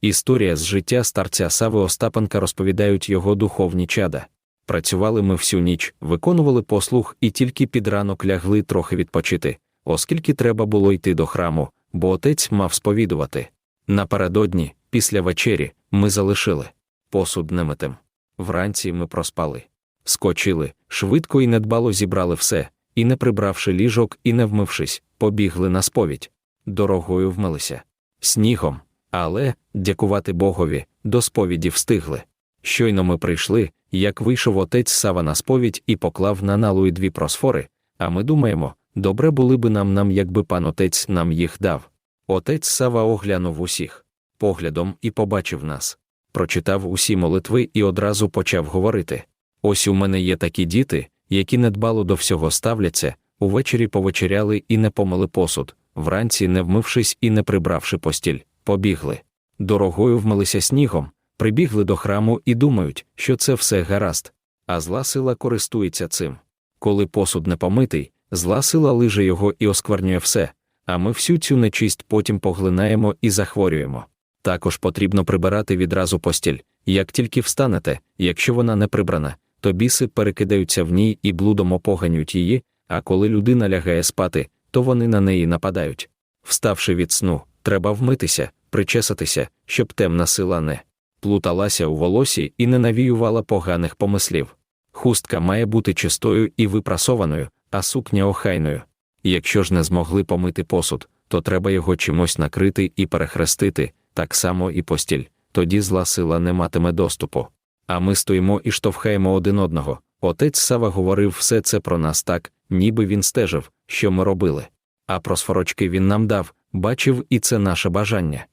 Історія з життя старця Сави Остапенка розповідають його духовні чада. Працювали ми всю ніч, виконували послуг і тільки під ранок лягли трохи відпочити, оскільки треба було йти до храму, бо отець мав сповідувати. Напередодні, після вечері, ми залишили посуд немитим. Вранці ми проспали. Скочили, швидко і недбало зібрали все, і, не прибравши ліжок і не вмившись, побігли на сповідь. Дорогою вмилися. Снігом. Але, дякувати Богові, до сповіді встигли. Щойно ми прийшли, як вийшов отець Сава на сповідь і поклав на налої дві просфори, а ми думаємо, добре були би нам нам, якби пан отець нам їх дав. Отець Сава оглянув усіх поглядом і побачив нас. Прочитав усі молитви і одразу почав говорити: Ось у мене є такі діти, які недбало до всього ставляться, увечері повечеряли і не помили посуд, вранці не вмившись і не прибравши постіль, побігли. Дорогою вмилися снігом, прибігли до храму і думають, що це все гаразд, а зла сила користується цим. Коли посуд не помитий, зла сила лиже його і осквернює все, а ми всю цю нечисть потім поглинаємо і захворюємо. Також потрібно прибирати відразу постіль. Як тільки встанете, якщо вона не прибрана, то біси перекидаються в ній і блудом опоганюють її, а коли людина лягає спати, то вони на неї нападають. Вставши від сну, треба вмитися, причесатися, щоб темна сила не плуталася у волосі і не навіювала поганих помислів. Хустка має бути чистою і випрасованою, а сукня охайною. Якщо ж не змогли помити посуд, то треба його чимось накрити і перехрестити, так само і постіль, тоді зла сила не матиме доступу. А ми стоїмо і штовхаємо один одного. Отець Сава говорив все це про нас так, ніби він стежив, що ми робили. А про сфорочки він нам дав, бачив, і це наше бажання.